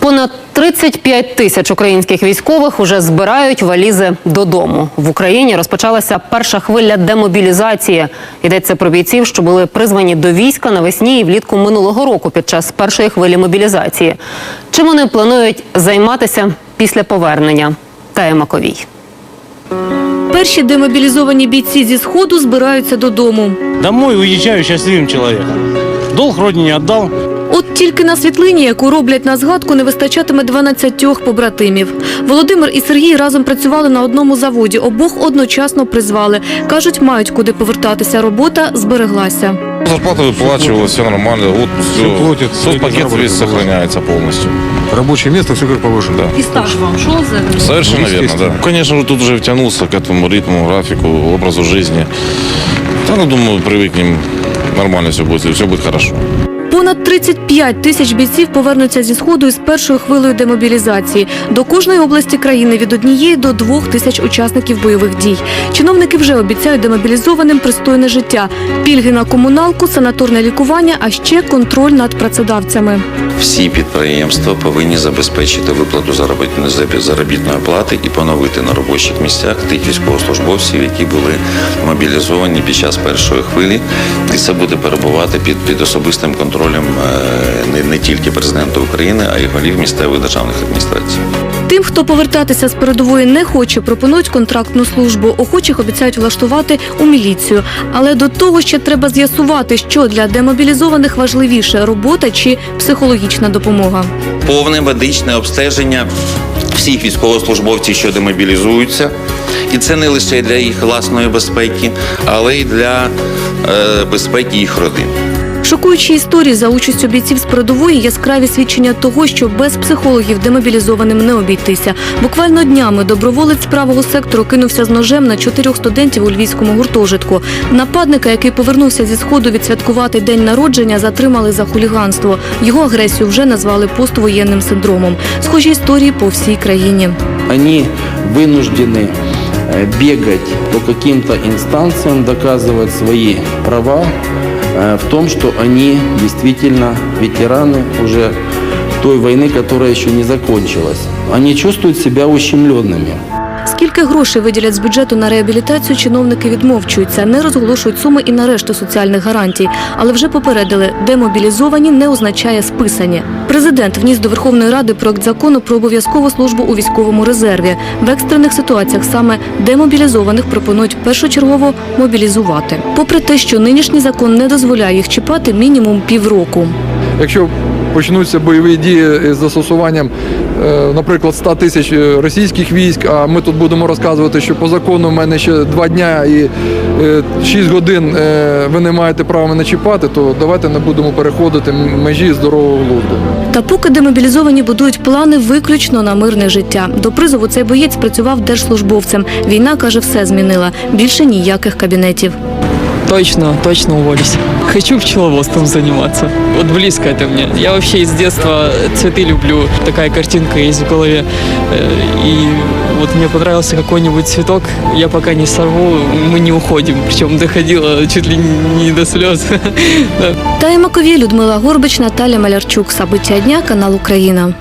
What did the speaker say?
Понад 35 тисяч українських військових уже збирають валізи додому. В Україні розпочалася перша хвиля демобілізації. Йдеться про бійців, що були призвані до війська навесні і влітку минулого року під час першої хвилі мобілізації. Чим вони планують займатися після повернення? Тая Маковій. Перші демобілізовані бійці зі сходу збираються додому. Домой уезжаю счастливым человеком. Долг родине отдал. От тільки на світлині, яку роблять на згадку, не вистачатиме 12 побратимів. Володимир і Сергій разом працювали на одному заводі. Обох одночасно призвали. Кажуть, мають куди повертатися. Робота збереглася. Зарплата выплачивалась, все нормально, отпуск, Всё все. платят, всё Соцпакет заработок весь был. сохраняется полностью. Рабочее место, все как положено. Да. І стаж вам що за Совершенно верно, естественно. да. Конечно же, тут уже втянулся к этому ритму, графику, образу жизни. Да, ну, думаю, привыкнем, нормально все будет, все будет хорошо. Понад 35 тисяч бійців повернуться зі сходу із першою хвилею демобілізації. До кожної області країни від однієї до двох тисяч учасників бойових дій. Чиновники вже обіцяють демобілізованим пристойне життя, пільги на комуналку, санаторне лікування, а ще контроль над працедавцями. Всі підприємства повинні забезпечити виплату заробітної заробітної плати і поновити на робочих місцях тих військовослужбовців, які були мобілізовані під час першої хвилі. І це буде перебувати під, під особистим контролем е, не, не тільки президента України, а й голів місцевих державних адміністрацій. Тим, хто повертатися з передової не хоче, пропонують контрактну службу. Охочих обіцяють влаштувати у міліцію. Але до того ще треба з'ясувати, що для демобілізованих важливіше робота чи психологічна допомога. повне медичне обстеження всіх військовослужбовців, що демобілізуються. І це не лише для їх власної безпеки, але й для е, безпеки їх родин. Шокуючі історії за участю бійців з передової яскраві свідчення того, що без психологів демобілізованим не обійтися. Буквально днями доброволець з правого сектору кинувся з ножем на чотирьох студентів у львівському гуртожитку. Нападника, який повернувся зі сходу відсвяткувати день народження, затримали за хуліганство. Його агресію вже назвали поствоєнним синдромом. Схожі історії по всій країні. они вынуждены э, бегать по каким-то инстанциям, доказывать свои права э, в том, что они действительно ветераны уже той войны, которая еще не закончилась. Они чувствуют себя ущемленными. Скільки грошей виділять з бюджету на реабілітацію, чиновники відмовчуються, не розголошують суми і на решту соціальних гарантій. Але вже попередили, демобілізовані не означає списані. Президент вніс до Верховної Ради проект закону про обов'язкову службу у військовому резерві. В екстрених ситуаціях саме демобілізованих пропонують першочергово мобілізувати. Попри те, що нинішній закон не дозволяє їх чіпати мінімум півроку. Якщо почнуться бойові дії з застосуванням, е, наприклад, 100 тисяч е, російських військ, а ми тут будемо розказувати, що по закону в мене ще два дня і 6 годин е, ви не маєте права мене чіпати, то давайте не будемо переходити межі здорового глузду. Та поки демобілізовані будують плани виключно на мирне життя. До призову цей боєць працював держслужбовцем. Війна, каже, все змінила. Більше ніяких кабінетів. Точно, точно уволюсь. Хочу пчеловодством заниматься. Вот близко это мне. Я вообще из детства цветы люблю. Такая картинка есть в голове. Э, И вот мне понравился какой-нибудь цветок. Я пока не сорву, мы не уходим. Причем доходило чуть ли не до слез. Да. Тая Маковій, Людмила Горбич, Наталя Малярчук. Сабиття дня, канал Україна.